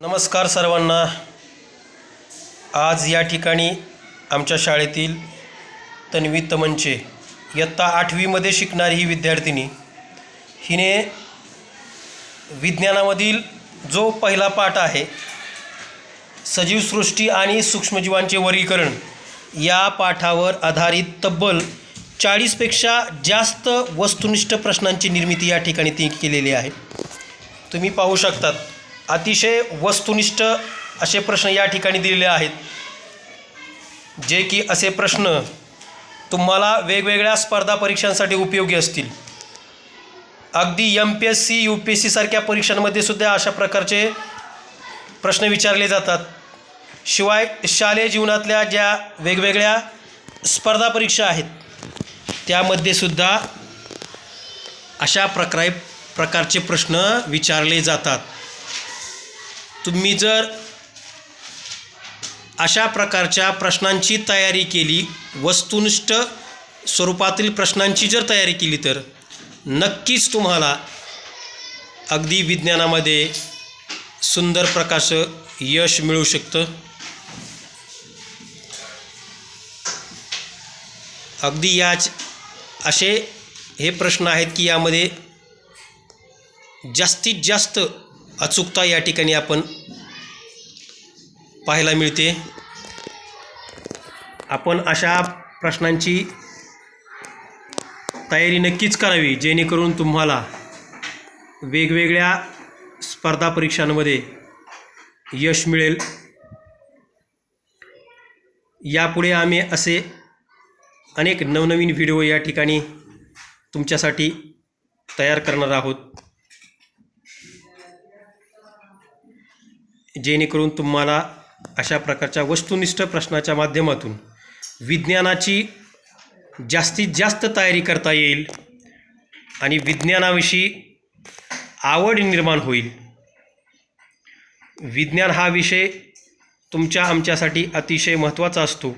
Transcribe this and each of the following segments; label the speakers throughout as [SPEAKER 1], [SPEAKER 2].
[SPEAKER 1] नमस्कार सर्वांना. आज या ठिकाणी आमच्या शाळेतील तन्वी तमंचे इयत्ता आठवीमध्ये शिकणारी ही विद्यार्थिनी हिने विज्ञानामधील जो पहिला पाठ आहे सजीवसृष्टी आणि सूक्ष्मजीवांचे वर्गीकरण या पाठावर आधारित तब्बल चाळीसपेक्षा जास्त वस्तुनिष्ठ प्रश्नांची निर्मिती या ठिकाणी ती केलेली आहे. तुम्ही पाहू शकतात. अतिशय वस्तुनिष्ठ असे प्रश्न या ठिकाणी दिलेले आहेत जे की असे प्रश्न तुम्हाला वेगवेगळ्या स्पर्धा परीक्षांसाठी उपयोगी असतील. अगदी M P S C U P S सीसारख्या परीक्षांमध्ये सुद्धा अशा प्रकारचे प्रश्न विचारले जातात. शिवाय शालेय जीवनातल्या ज्या वेगवेगळ्या स्पर्धा परीक्षा आहेत त्यामध्ये सुद्धा अशा प्रकारे प्रकारचे प्रश्न विचारले जातात. तुम्ही जर अशा प्रकारच्या प्रश्नांची तयारी केली वस्तुनिष्ठ स्वरूपातील प्रश्नांची जर तयारी केली तर नक्कीच तुम्हाला अगदी विज्ञानामध्ये सुंदर प्रकाश यश मिळू शकतं. अगदी याच असे हे प्रश्न आहेत की यामध्ये जास्तीत जास्त अचूकता या ठिकाणी आपण पाहायला मिळते. आपण अशा प्रश्नांची तयारी नक्कीच करावी जेणेकरून तुम्हाला वेगवेगळ्या स्पर्धा परीक्षांमध्ये यश मिळेल. यापुढे आम्ही असे अनेक नवनवीन व्हिडिओ या ठिकाणी तुमच्यासाठी तयार करणार आहोत. जेणेकरून तुम्हाला अशा प्रकारच्या वस्तुनिष्ठ प्रश्नाच्या माध्यमातून विज्ञानाची जास्तीत जास्त तयारी करता येईल आणि विज्ञानाविषयी आवड निर्माण होईल. विज्ञान हा विषय तुमच्या आमच्यासाठी अतिशय महत्त्वाचा असतो.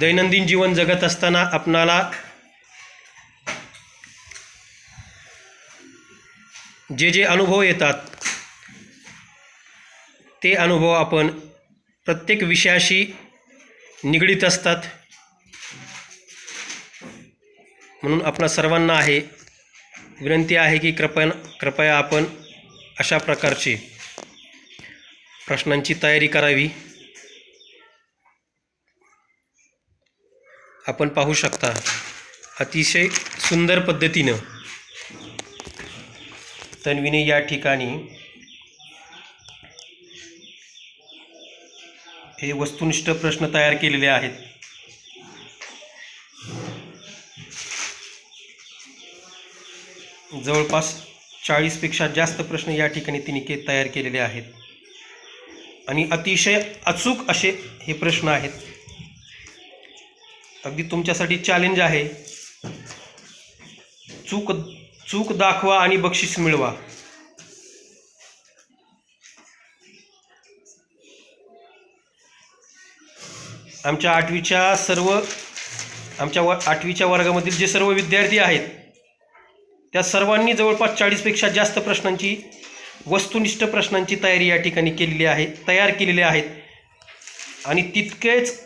[SPEAKER 1] दैनंदिन जीवन जगत असताना आपणाला जे जे अनुभव येतात ते अनुभव आपण प्रत्येक विषयाशी निगडीत असतात. म्हणून आपणा सर्वांना आहे विनंती आहे की कृपया कृपया आपण अशा प्रकारची प्रश्नांची तयारी करावी. आपण पाहू शकता अतिशय सुंदर पद्धतीनं तन्वीने या ठिकाणी हे वस्तुनिष्ठ प्रश्न तयार केलेले आहेत. जवळपास चाळीसपेक्षा जास्त प्रश्न या ठिकाणी तिने के तयार केलेले आहेत. आणि अतिशय अचूक असे हे प्रश्न आहेत. अगदी तुमच्यासाठी चॅलेंज आहे. चूक चूक दाखवा आणि बक्षीस मिळवा. आमच्या आठवीच्या सर्व आमच्या व आठवीच्या वर्गामधील जे सर्व विद्यार्थी आहेत त्या सर्वांनी जवळपास चाळीसपेक्षा जास्त प्रश्नांची वस्तुनिष्ठ प्रश्नांची तयारी या ठिकाणी केलेली आहे तयार केलेली आहेत. आणि तितकेच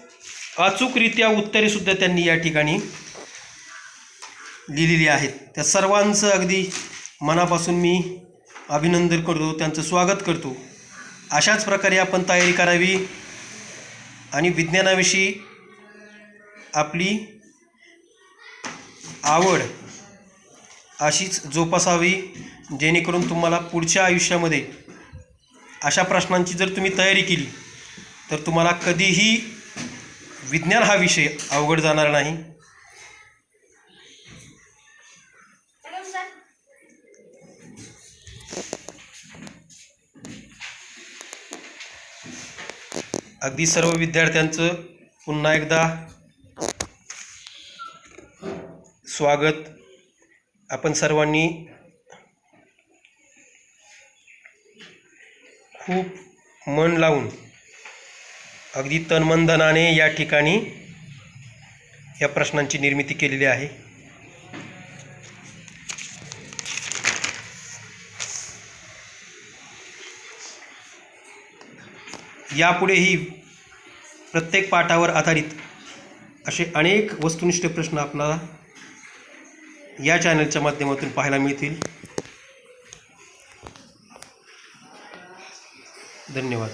[SPEAKER 1] अचूकरित्या उत्तरेसुद्धा त्यांनी या ठिकाणी लिहिलेली आहेत. त्या सर्वांचं अगदी मनापासून मी अभिनंदन करतो त्यांचं स्वागत करतो. अशाच प्रकारे आपण तयारी करावी. आणि विज्ञानाविषयी आपली आवड अशीच जोपासावी जेणेकरून तुम्हाला पुढच्या आयुष्यामध्ये अशा प्रश्नांची जर तुम्ही तयारी केली तर तुम्हाला कधीही विज्ञान हा विषय अवघड जाणार नाही. अगदी सर्व विद्यार्थ्यांचं पुन्हा एकदा स्वागत. आपण सर्वांनी खूप मन लावून अगदी तनमनधनाने या ठिकाणी या प्रश्नांची निर्मिती केलेली आहे. यापुढेही प्रत्येक पाठावर आधारित असे अनेक वस्तुनिष्ठ प्रश्न आपणाला या चॅनलच्या माध्यमातून पाहायला मिळतील. धन्यवाद.